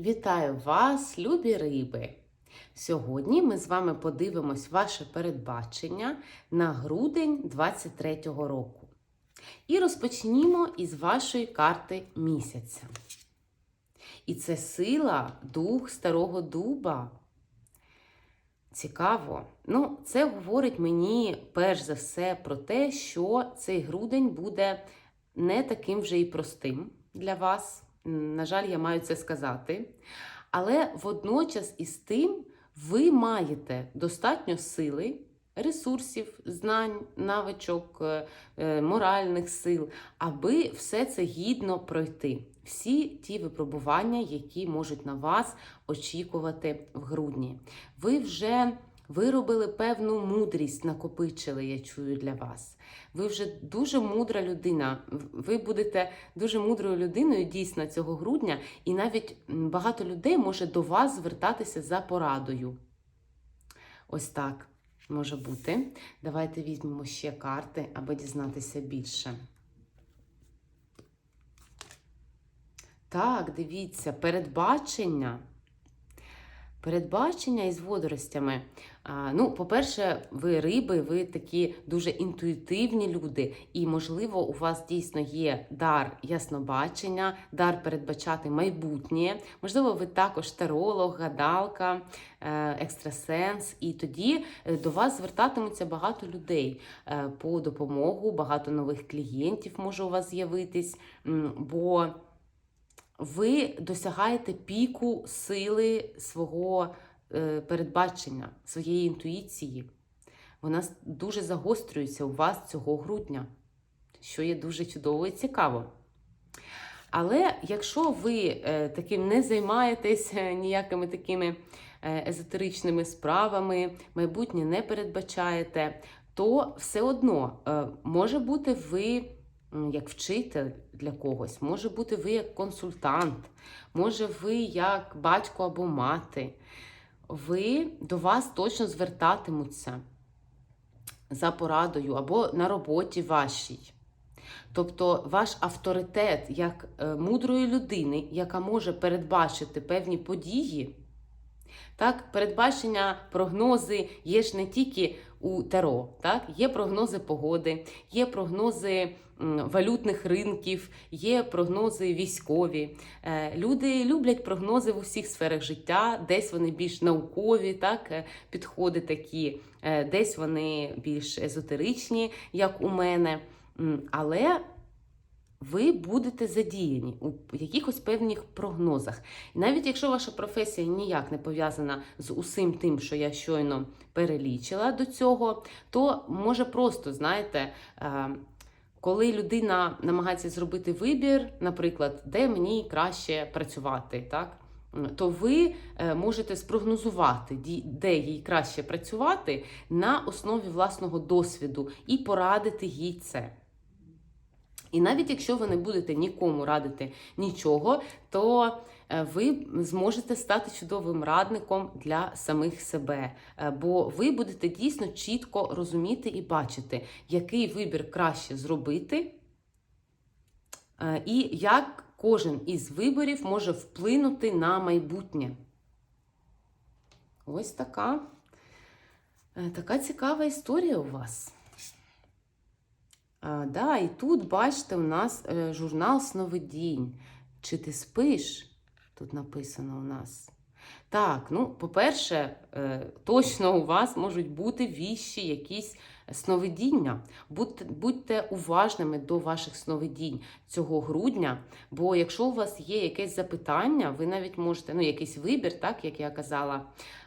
Вітаю вас, любі риби! Сьогодні ми з вами подивимось ваше передбачення на грудень 23-го року. І розпочнімо із вашої карти місяця. І це сила, дух старого дуба. Цікаво. Ну, це говорить мені перш за все про те, що цей грудень буде не таким вже і простим для вас. На жаль, я маю це сказати. Але водночас із тим ви маєте достатньо сили, ресурсів, знань, навичок, е, е, моральних сил, аби все це гідно пройти. Всі ті випробування, які можуть на вас очікувати в грудні. Ви вже виробили певну мудрість, накопичили, я чую для вас. Ви вже дуже мудра людина. Ви будете дуже мудрою людиною дійсно цього грудня, і навіть багато людей може до вас звертатися за порадою. Ось так може бути. Давайте візьмемо ще карти, аби дізнатися більше. Так, дивіться, передбачення. Передбачення із водоростями. А, ну, по-перше, ви риби, ви такі дуже інтуїтивні люди, і, можливо, у вас дійсно є дар яснобачення, дар передбачати майбутнє. Можливо, ви також таролог, гадалка, е, екстрасенс, і тоді е, до вас звертатимуться багато людей е, по допомогу, багато нових клієнтів може у вас з'явитись, бо ви досягаєте піку сили свого е, передбачення, своєї інтуїції. Вона дуже загострюється у вас цього грудня, що є дуже чудово і цікаво. Але якщо ви е, таким не займаєтесь е, ніякими такими езотеричними справами, майбутнє не передбачаєте, то все одно може бути ви як вчитель для когось, може бути ви як консультант, може ви як батько або мати. Ви до вас точно звертатимуться за порадою або на роботі вашій. Тобто ваш авторитет як е, мудрої людини, яка може передбачити певні події, так, передбачення, прогнози є ж не тільки у Таро, так? є прогнози погоди, є прогнози валютних ринків, є прогнози військові. Е, Люди люблять прогнози в усіх сферах життя, десь вони більш наукові, так? е, підходи такі, е, десь вони більш езотеричні, як у мене. Але ви будете задіяні у якихось певних прогнозах. І навіть якщо ваша професія ніяк не пов'язана з усім тим, що я щойно перелічила до цього, то може просто, знаєте, е, коли людина намагається зробити вибір, наприклад, де мені краще працювати, так? То ви е, можете спрогнозувати, де їй краще працювати на основі власного досвіду і порадити їй це. І навіть якщо ви не будете нікому радити нічого, то е, ви зможете стати чудовим радником для самих себе, Е, бо ви будете дійсно чітко розуміти і бачити, який вибір краще зробити, е, і як кожен із виборів може вплинути на майбутнє. Ось така, така цікава історія у вас. А, да, і тут, бачите, у нас е, журнал сновидінь. Чи ти спиш? Тут написано у нас. Так, ну, по-перше, е, точно у вас можуть бути віщі якісь сновидіння. Будьте, будьте уважними до ваших сновидінь цього грудня, бо якщо у вас є якесь запитання, ви навіть можете, ну, якийсь вибір, так, як я казала,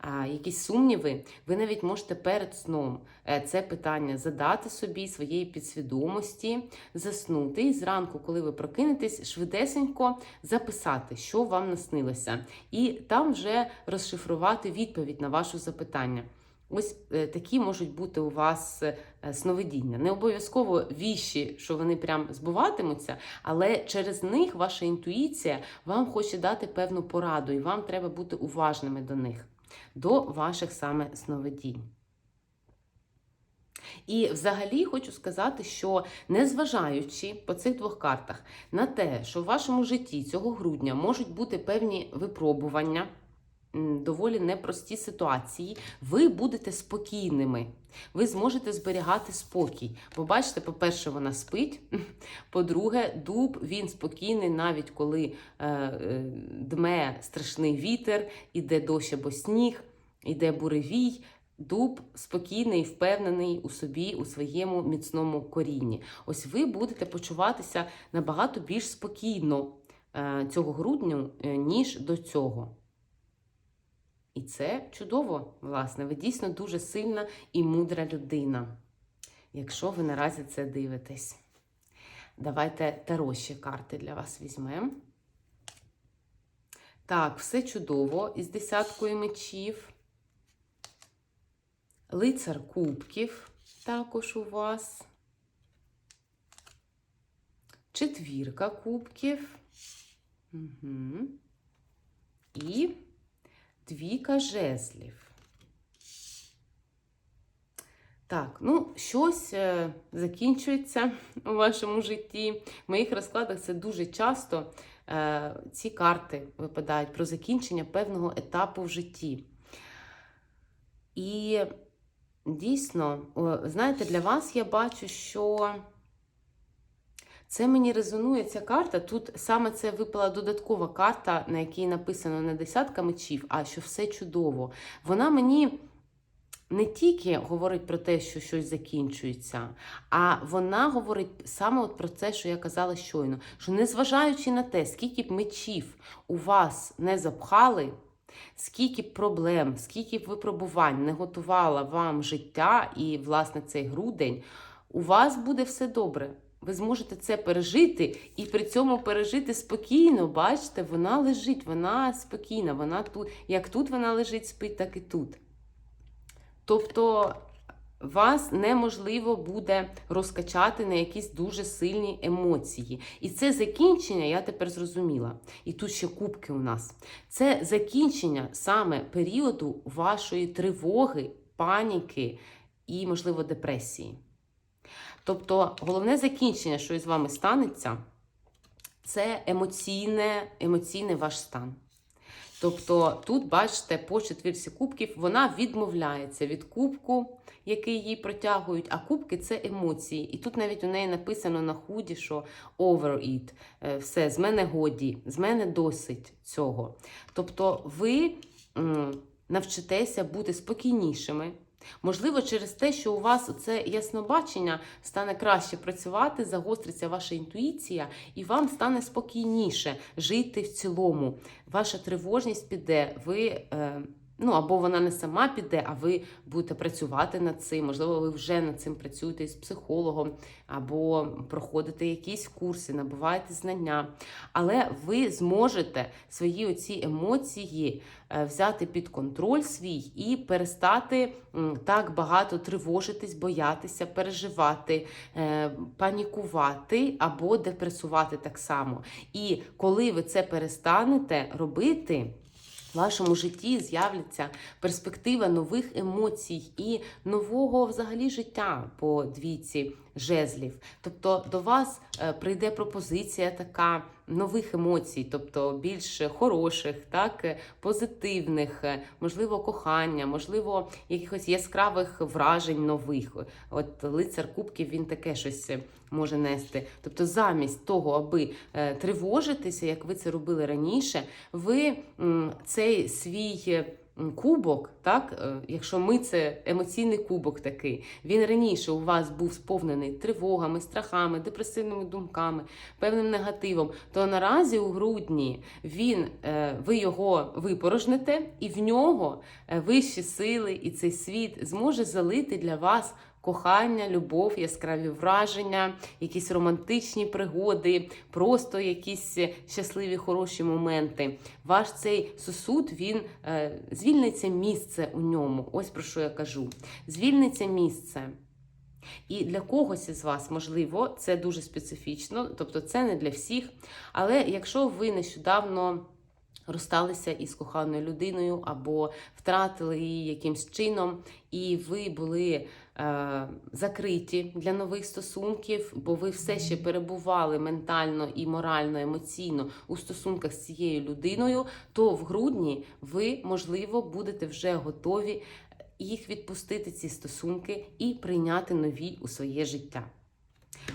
а, якісь сумніви, ви навіть можете перед сном е, це питання задати собі своєї підсвідомості, заснути і зранку, коли ви прокинетесь, швидесенько записати, що вам наснилося, і там вже розшифрувати відповідь на ваше запитання. Ось е, такі можуть бути у вас е, сновидіння. Не обов'язково віші, що вони прям збуватимуться, але через них ваша інтуїція вам хоче дати певну пораду, і вам треба бути уважними до них, до ваших саме сновидінь. І взагалі хочу сказати, що незважаючи по цих двох картах на те, що в вашому житті цього грудня можуть бути певні випробування, доволі непрості ситуації, ви будете спокійними. Ви зможете зберігати спокій. Бо бачите, по-перше, вона спить. По-друге, дуб він спокійний, навіть коли е, е, дме страшний вітер, іде дощ або сніг, іде буревій. Дуб спокійний, впевнений у собі, у своєму міцному корінні. Ось ви будете почуватися набагато більш спокійно е, цього грудня, е, ніж до цього. І це чудово, власне. Ви дійсно дуже сильна і мудра людина, якщо ви наразі це дивитесь. Давайте таро карти для вас візьмемо. Так, все чудово із десяткою мечів. Лицар кубків також у вас. Четвірка кубків. Угу. І двіка жезлів. Так, ну, щось е, закінчується у вашому житті. В моїх розкладах це дуже часто е, ці карти випадають про закінчення певного етапу в житті. І дійсно, знаєте, для вас я бачу, що це мені резонує ця карта. Тут саме це випала додаткова карта, на якій написано не десятка мечів, а що все чудово. Вона мені не тільки говорить про те, що щось закінчується, а вона говорить саме от про це, що я казала щойно: що незважаючи на те, скільки б мечів у вас не запхали. Скільки б проблем, скільки б випробувань не готувала вам життя і, власне, цей грудень, у вас буде все добре. Ви зможете це пережити і при цьому пережити спокійно. Бачите, вона лежить, вона спокійна, вона тут, як тут вона лежить, спить, так і тут. Тобто вас неможливо буде розкачати на якісь дуже сильні емоції. І це закінчення, я тепер зрозуміла. І тут ще кубки у нас. Це закінчення саме періоду вашої тривоги, паніки і, можливо, депресії. Тобто, головне закінчення, що із вами станеться, це емоційне, емоційний ваш стан. Тобто тут, бачите, по четвірці кубків вона відмовляється від кубку, який їй протягують, а кубки це емоції. І тут навіть у неї написано на худі, що over it, е, все, з мене годі, з мене досить цього. Тобто ви навчитеся бути спокійнішими. Можливо, через те, що у вас це яснобачення стане краще працювати, загостриться ваша інтуїція, і вам стане спокійніше жити в цілому. Ваша тривожність піде, ви. Е, Ну, або вона не сама піде, а ви будете працювати над цим. Можливо, ви вже над цим працюєте з психологом, або проходите якісь курси, набуваєте знання. Але ви зможете свої оці емоції е, взяти під контроль свій і перестати так багато тривожитись, боятися, переживати, е, панікувати або депресувати так само. І коли ви це перестанете робити. В вашому житті з'являться перспектива нових емоцій і нового взагалі життя по двійці жезлів. Тобто до вас е, прийде пропозиція така нових емоцій, тобто більш хороших, так, е, позитивних, е, можливо, кохання, можливо, якихось яскравих вражень нових. От лицар Кубків він таке щось може нести. Тобто, замість того, аби е, тривожитися, як ви це робили раніше, ви цей свій. Кубок, так, е, якщо ми це емоційний кубок такий, він раніше у вас був сповнений тривогами, страхами, депресивними думками, певним негативом, то наразі у грудні він, е, ви його випорожните, і в нього е, вищі сили, і цей світ зможе залити для вас кохання, любов, яскраві враження, якісь романтичні пригоди, просто якісь щасливі хороші моменти. Ваш цей сосуд він е, звільниться місце у ньому. Ось про що я кажу. Звільниться місце. І для когось із вас, можливо, це дуже специфічно, тобто це не для всіх. Але якщо ви нещодавно розсталися із коханою людиною або втратили її якимсь чином, і ви були закриті для нових стосунків, бо ви все ще перебували ментально і морально, емоційно у стосунках з цією людиною, то в грудні ви, можливо, будете вже готові їх відпустити, ці стосунки, і прийняти нові у своє життя.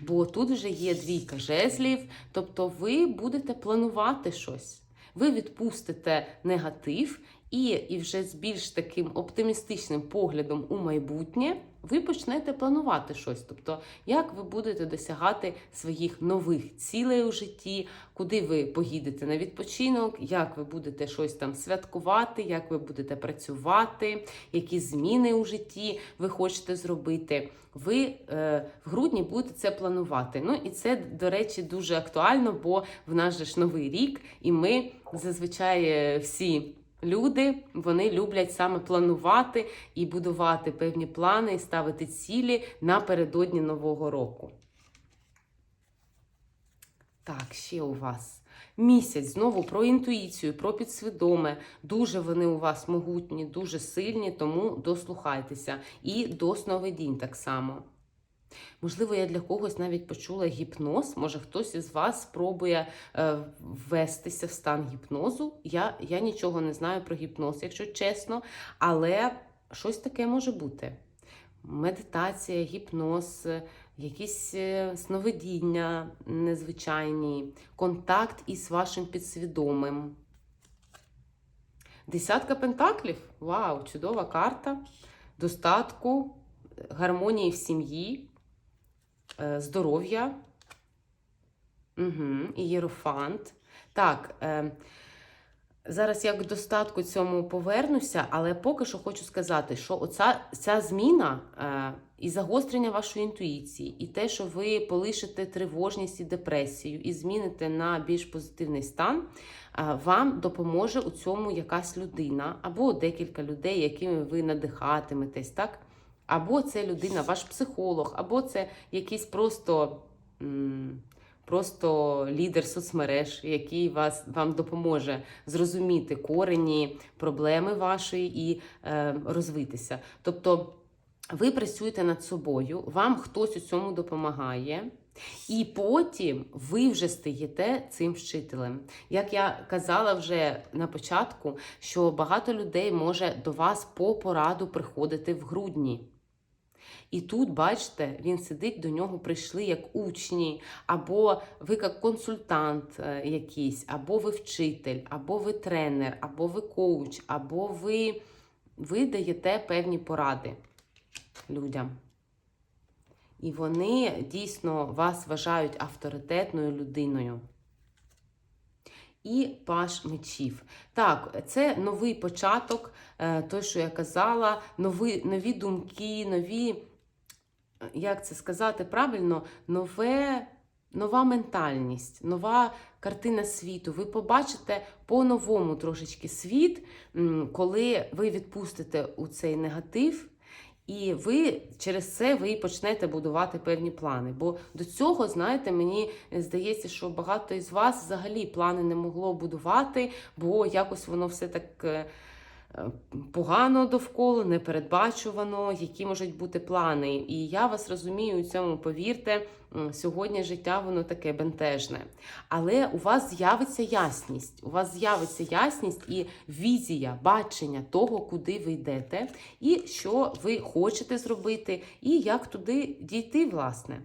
Бо тут вже є двійка жезлів, тобто ви будете планувати щось. Ви відпустите негатив, і, і вже з більш таким оптимістичним поглядом у майбутнє ви почнете планувати щось. Тобто, як ви будете досягати своїх нових цілей у житті, куди ви поїдете на відпочинок, як ви будете щось там святкувати, як ви будете працювати, які зміни у житті ви хочете зробити. Ви е, в грудні будете це планувати. Ну і це, до речі, дуже актуально, бо в нас же ж новий рік, і ми зазвичай е, всі. Люди вони люблять саме планувати і будувати певні плани, і ставити цілі напередодні Нового року. Так, ще у вас місяць знову про інтуїцію, про підсвідоме. Дуже вони у вас могутні, дуже сильні, тому дослухайтеся. І до сновидінь так само. Можливо, я для когось навіть почула гіпноз. Може, хтось із вас спробує е, ввестися в стан гіпнозу. Я, я нічого не знаю про гіпноз, якщо чесно, але щось таке може бути. Медитація, гіпноз, е, якісь е, сновидіння незвичайні, контакт із вашим підсвідомим. Десятка пентаклів. Вау, чудова карта. Достатку, гармонії в сім'ї, здоров'я. Угу, Ієрофант. Так, е, зараз я к достатку цьому повернуся, але поки що хочу сказати, що оця ця зміна е, і загострення вашої інтуїції, і те, що ви полишите тривожність і депресію, і зміните на більш позитивний стан, е, вам допоможе у цьому якась людина або декілька людей, якими ви надихатиметесь, так? Або це людина, ваш психолог, або це якийсь просто. Просто лідер соцмереж, який вас вам допоможе зрозуміти корені проблеми вашої і е, розвитися. Тобто ви працюєте над собою, вам хтось у цьому допомагає, і потім ви вже стаєте цим вчителем. Як я казала вже на початку, що багато людей може до вас по пораду приходити в грудні. І тут, бачите, він сидить, до нього прийшли як учні, або ви як консультант е, якийсь, або ви вчитель, або ви тренер, або ви коуч, або ви, ви даєте певні поради людям. І вони дійсно вас вважають авторитетною людиною. І паш мечів. Так, це новий початок, е, той, що я казала, нові, нові думки, нові, як це сказати правильно, нове, нова ментальність, нова картина світу. Ви побачите по-новому трошечки світ, коли ви відпустите у цей негатив. І ви через це ви почнете будувати певні плани. Бо до цього, знаєте, мені здається, що багато із вас взагалі плани не могло будувати, бо якось воно все так е, погано довкола, непередбачувано, які можуть бути плани. І я вас розумію у цьому, повірте, сьогодні життя воно таке бентежне. Але у вас з'явиться ясність. У вас з'явиться ясність і візія, бачення того, куди ви йдете, і що ви хочете зробити, і як туди дійти, власне.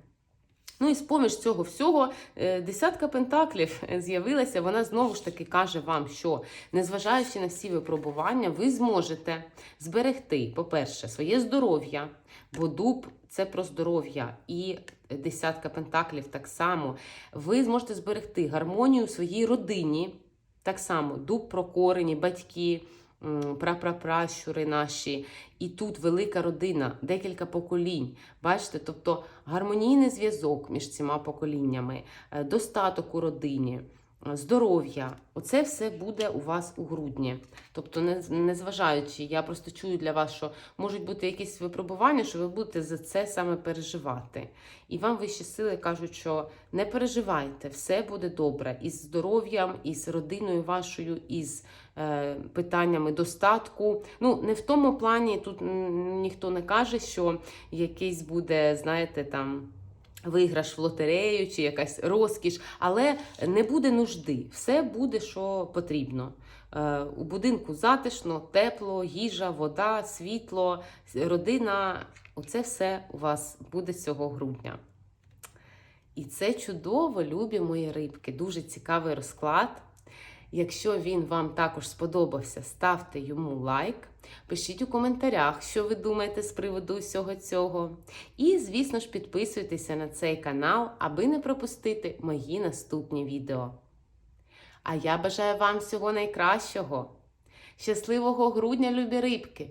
Ну і з-поміж цього всього е, десятка пентаклів е, з'явилася. Вона знову ж таки каже вам, що незважаючи на всі випробування, ви зможете зберегти, по-перше, своє здоров'я, бо дуб це про здоров'я, і десятка пентаклів так само. Ви зможете зберегти гармонію у своїй родині. Так само дуб про корені, батьки, прапрапращури наші. І тут велика родина, декілька поколінь. Бачите, тобто гармонійний зв'язок між цими поколіннями, е, достаток у родині. Здоров'я. Оце все буде у вас у грудні. Тобто, не- незважаючи, я просто чую для вас, що можуть бути якісь випробування, що ви будете за це саме переживати. І вам вищі сили кажуть, що не переживайте, все буде добре із здоров'ям, із родиною вашою, із е, питаннями достатку. Ну, не в тому плані, тут ніхто не каже, що якийсь буде, знаєте, там. Виграш в лотерею чи якась розкіш, але не буде нужди. Все буде, що потрібно. Е, у будинку затишно, тепло, їжа, вода, світло, родина. Оце все у вас буде цього грудня. І це чудово, любі мої рибки. Дуже цікавий розклад. Якщо він вам також сподобався, ставте йому лайк. Пишіть у коментарях, що ви думаєте з приводу всього цього. І, звісно ж, підписуйтеся на цей канал, аби не пропустити мої наступні відео. А я бажаю вам всього найкращого. Щасливого грудня, любі рибки!